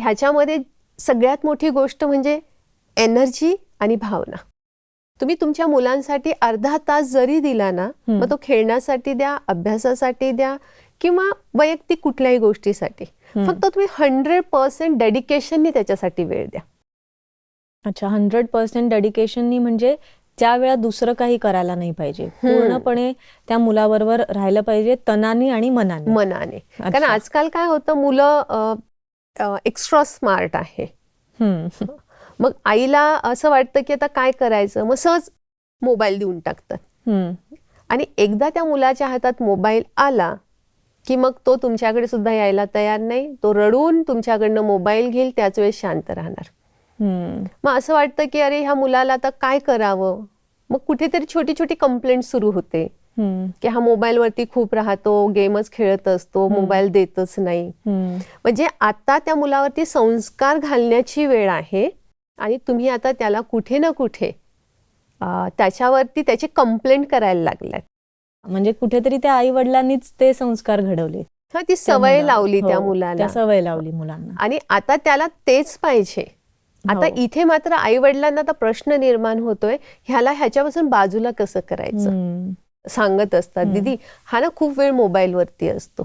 ह्याच्यामध्ये सगळ्यात मोठी गोष्ट म्हणजे एनर्जी आणि भावना. तुम्ही तुमच्या मुलांसाठी अर्धा तास जरी दिला ना. मग तो खेळण्यासाठी द्या अभ्यासासाठी द्या किंवा वैयक्तिक कुठल्याही गोष्टीसाठी. फक्त तुम्ही हंड्रेड पर्सेंट डेडिकेशननी त्याच्यासाठी वेळ द्या. अच्छा हंड्रेड पर्सेंट डेडिकेशननी म्हणजे त्या वेळा दुसरं काही करायला नाही पाहिजे. पूर्णपणे त्या मुलाबरोबर राहिलं पाहिजे तनाने आणि मनाने. मनाने. कारण. आजकाल काय होतं मुलं एक्स्ट्रा स्मार्ट आहे. मग आईला असं वाटतं की आता काय करायचं? मग सहज मोबाईल देऊन टाकतात. आणि एकदा त्या मुलाच्या हातात मोबाईल आला की मग तो तुमच्याकडे सुद्धा यायला तयार नाही. तो रडून तुमच्याकडनं मोबाईल घेईल त्याच वेळेस शांत राहणार. मग असं वाटतं की अरे ह्या मुलाला आता काय करावं? मग कुठेतरी छोटी छोटी कंप्लेंट सुरू होते. की हा मोबाईलवरती खूप राहतो गेमच खेळत असतो मोबाईल देतच नाही. म्हणजे आता त्या मुलावरती संस्कार घालण्याची वेळ आहे आणि तुम्ही आता त्याला कुठे ना कुठे त्याच्यावरती त्याची कंप्लेंट करायला लागलात म्हणजे कुठेतरी त्या आई वडिलांनीच ते संस्कार घडवले हा ती सवय मुलाला. लावली त्या हो, मुलाला त्या सवय लावली मुलांना आणि आता त्याला तेच पाहिजे आता हो. इथे मात्र आई वडिलांना प्रश्न निर्माण होतोय ह्याला ह्याच्यापासून बाजूला कसं करायचं. सांगत असतात. दीदी हा ना खूप वेळ मोबाईलवरती असतो.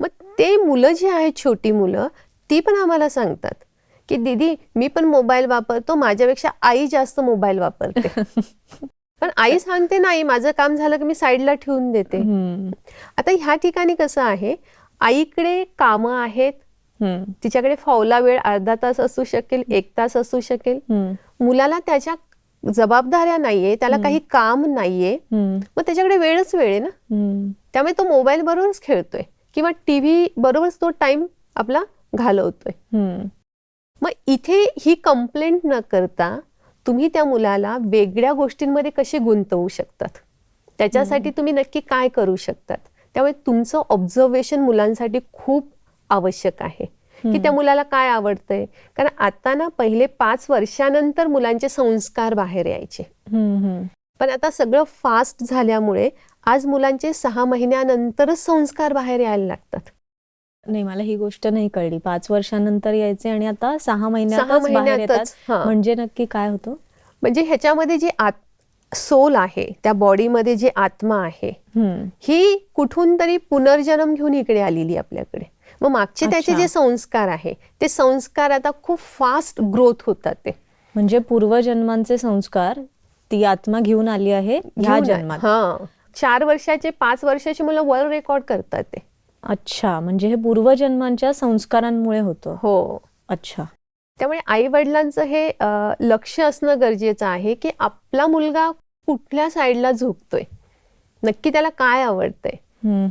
मग ते मुलं जी आहेत छोटी मुलं ती पण आम्हाला सांगतात की दीदी मी पण मोबाईल वापरतो माझ्यापेक्षा आई जास्त मोबाईल वापरते पण आई सांगते नाही माझं काम झालं की मी साईडला ठेवून देते. आता ह्या ठिकाणी कसं आहे आईकडे कामं आहेत. तिच्याकडे फावला वेळ अर्धा तास असू शकेल एक तास असू शकेल. मुलाला त्याच्या जबाबदाऱ्या नाहीये त्याला काही काम नाहीये. मग त्याच्याकडे वेळच वेळ आहे ना. त्यामुळे तो मोबाईल बरोबरच खेळतोय किंवा टीव्ही बरोबरच तो टाइम आपला घालवतोय. मग इथे ही कंप्लेंट न करता तुम्ही त्या मुलाला वेगळ्या गोष्टींमध्ये कसे गुंतवू शकतात? त्याच्यासाठी तुम्ही नक्की काय करू शकतात? त्यामुळे तुमचं ऑब्झर्वेशन मुलांसाठी खूप आवश्यक आहे. की त्या मुलाला काय आवडतंय? कारण आता ना पहिले पाच वर्षानंतर मुलांचे संस्कार बाहेर यायचे. पण आता सगळं फास्ट झाल्यामुळे आज मुलांचे सहा महिन्यानंतरच संस्कार बाहेर यायला लागतात. नाही मला ही गोष्ट नाही कळली. पाच वर्षानंतर यायचे आणि आता सहा सहा महिन्यातच. म्हणजे नक्की काय होतं? म्हणजे ह्याच्यामध्ये जी आत सोल आहे त्या बॉडीमध्ये जी आत्मा आहे. ही कुठून तरी पुनर्जन्म घेऊन इकडे आलेली आपल्याकडे. मग मागचे त्याचे. जे संस्कार आहे ते संस्कार आता खूप फास्ट ग्रोथ होतात ते. म्हणजे पूर्वजन्मांचे संस्कार ती आत्मा घेऊन आली आहे ह्या. जन्मात. हा. चार वर्षाचे पाच वर्षाची मुलं वर्ल्ड रेकॉर्ड करतात ते. अच्छा म्हणजे हे पूर्वजन्मांच्या संस्कारांमुळे होतं. हो. अच्छा. त्यामुळे आई वडिलांचं हे लक्ष असणं गरजेचं आहे की आपला मुलगा कुठल्या साईडला झुकतोय? नक्की त्याला काय आवडतंय.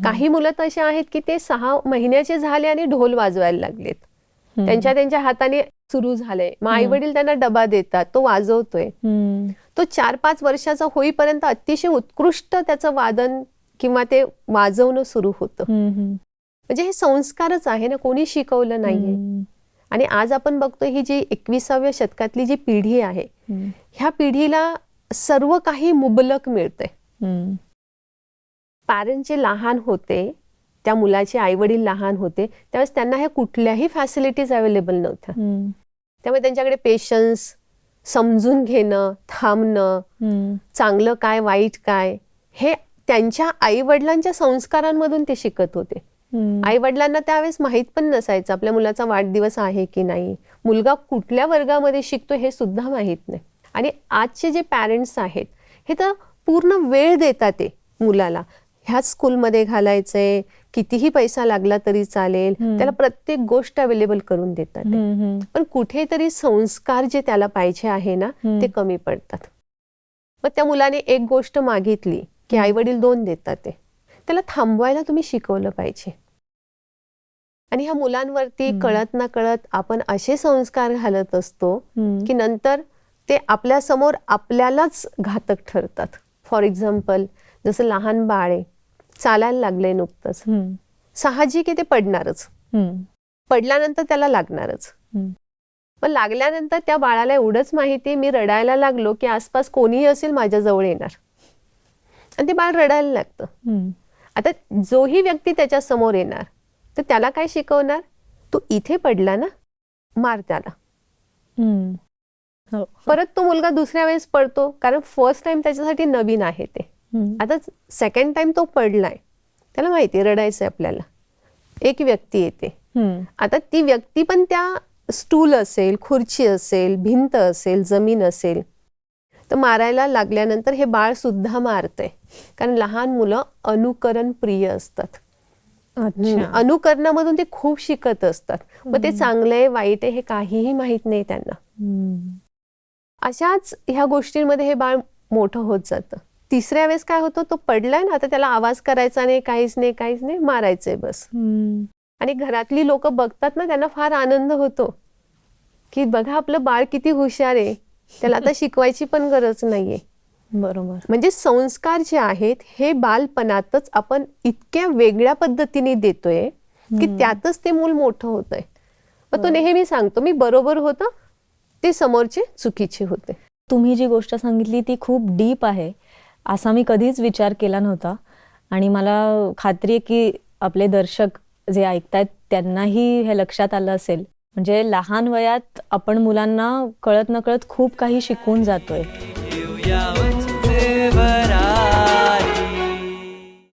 काही मुलं तर असे आहेत की ते सहा महिन्याचे झाले आणि ढोल वाजवायला लागलेत. त्यांच्या त्यांच्या हाताने सुरू झालंय मग आई वडील त्यांना डबा देतात तो वाजवतोय. तो चार पाच वर्षाचा होईपर्यंत अतिशय उत्कृष्ट त्याचं वादन किंवा ते वाजवणं सुरू होतं. म्हणजे हे संस्कारच आहे ना कोणी शिकवलं नाहीये. आणि आज आपण बघतो ही जी एकविसाव्या शतकातली जी पिढी आहे. ह्या पिढीला सर्व काही मुबलक मिळतंय. पॅरेंट जे लहान होते त्या मुलाचे आई वडील लहान होते त्यावेळेस त्यांना ह्या कुठल्याही फॅसिलिटीज अवेलेबल नव्हत्या. त्यामुळे त्यांच्याकडे पेशन्स समजून घेणं थांबणं. चांगलं काय वाईट काय हे त्यांच्या आई वडिलांच्या संस्कारांमधून ते शिकत होते. आई वडिलांना त्यावेळेस माहीत पण नसायचं आपल्या मुलाचा वाढदिवस आहे की नाही मुलगा कुठल्या वर्गामध्ये शिकतो हे सुद्धा माहीत नाही आणि आजचे जे पॅरेंट्स आहेत हे तर पूर्ण वेळ देतात ते मुलाला ह्याच स्कूलमध्ये घालायचंय कितीही पैसा लागला तरी चालेल. त्याला प्रत्येक गोष्ट अवेलेबल करून देतात. पण कुठेतरी संस्कार जे त्याला पाहिजे आहे ना. ते कमी पडतात मग त्या मुलाने एक गोष्ट मागितली की आई वडील दोन देतात ते त्याला थांबवायला तुम्ही शिकवलं पाहिजे आणि ह्या मुलांवरती. कळत ना कळत आपण असे संस्कार घालत असतो. की नंतर ते आपल्यासमोर आपल्यालाच घातक ठरतात फॉर एक्झाम्पल जसं लहान बाळ आहे चालायला लागलंय नुकतंच. साहजिक आहे ते पडणारच. पडल्यानंतर त्याला लागणारच. पण लागल्यानंतर त्या बाळाला एवढंच माहिती मी रडायला लागलो की आसपास कोणीही असेल माझ्याजवळ येणार आणि ते बाळ रडायला लागतं. आता जोही व्यक्ती त्याच्यासमोर येणार तर त्याला काय शिकवणार तो इथे पडला ना मार त्याला. हो परत तो मुलगा दुसऱ्या वेळेस पडतो कारण फर्स्ट टाइम त्याच्यासाठी नवीन आहे ते. आता सेकंड टाइम तो पडलाय. त्याला माहिती रडायचंय आपल्याला. एक व्यक्ती येते. आता ती व्यक्ती पण त्या स्टूल असेल खुर्ची असेल भिंत असेल जमीन असेल. तर मारायला लागल्यानंतर हे बाळ सुद्धा मारतंय. कारण लहान मुलं अनुकरण प्रिय असतात. अच्छा. अनुकरणामधून ते खूप शिकत असतात. मग ते चांगलं आहे वाईट आहे हे काहीही माहीत नाही त्यांना. अशाच ह्या गोष्टींमध्ये हे बाळ मोठं होत जातं. तिसऱ्या वेळेस काय होतं तो पडलाय ना आता त्याला आवाज करायचा नाही काहीच नाही काहीच नाही मारायचंय बस. आणि घरातली लोक बघतात ना त्यांना फार आनंद होतो. की बघा आपलं बाळ किती हुशार आहे. त्याला आता शिकवायची पण गरज नाहीये. बरोबर. म्हणजे संस्कार जे आहेत हे बालपणातच आपण इतक्या वेगळ्या पद्धतीने देतोय की. त्यातच ते मूल मोठं होत आहे मग तो नेहमी सांगतो मी बरोबर होतं ते समोरचे चुकीचे होते. तुम्ही जी गोष्ट सांगितली ती खूप डीप आहे. असा मी कधीच विचार केला नव्हता. आणि मला खात्री आहे की आपले दर्शक जे ऐकतायत त्यांनाही हे लक्षात आलं असेल. म्हणजे लहान वयात आपण मुलांना कळत नकळत खूप काही शिकून जातोय.